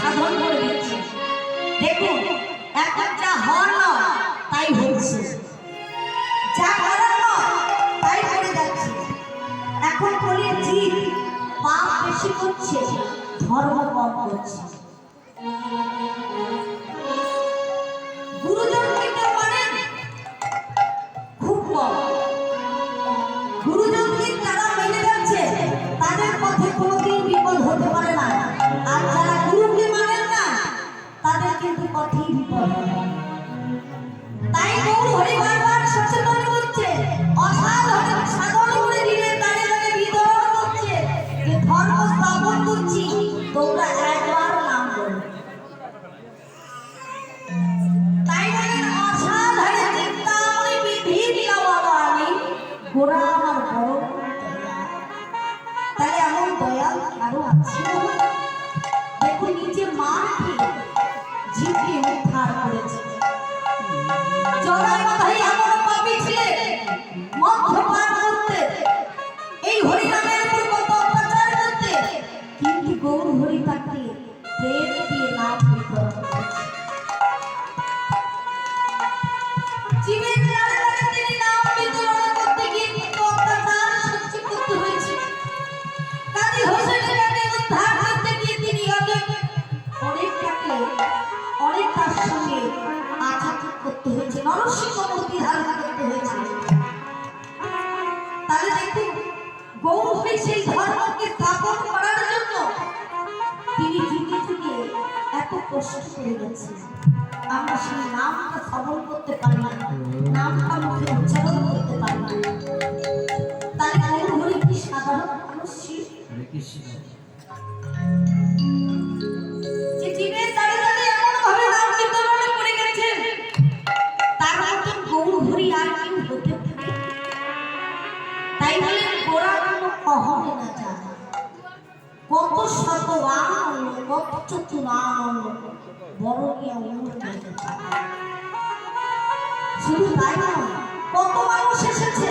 সাধন করে দিচ্ছে দেখুন, এখন যা হওয়ার নয়, তাই হচ্ছে। যা করার নয়, তাই করে যাচ্ছে। এখন কলির জীব পাপ বেশি করছে, ধর্ম কম করছে। আছে দেখুন নিজে মাকে ঝিঁকে উদ্ধার করেছে। মাথায় এমন করতে। এই হরিনামের উপর কিন্তু গৌর হরি তাকে তার সঙ্গে তাহলে তিনি যুগে যুগে এত কষ্ট করে গেছেন। আমরা সেই নামটা শ্রবণ করতে পারি না, নামটা মুখে উচ্চারণ করতে পারি না। তাই গৌর হরি সাধারণ মানুষ কহনে না জানা। কত শত আনন্দ, কত চতুর আনন্দ, বড় গিয়া শুধু তাই নয়, কত মানুষ এসেছে।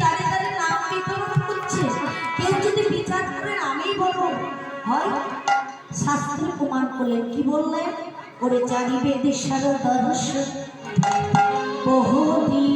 দ্বারে দ্বারে নাম বিতরণ করছে। কেউ যদি বিচার করেন আমি বলব, হয়? শাস্ত্রে প্রমাণ করলেন। কি বললেন? ওরে চারি বেদে সারদর্শ বহু দিয়া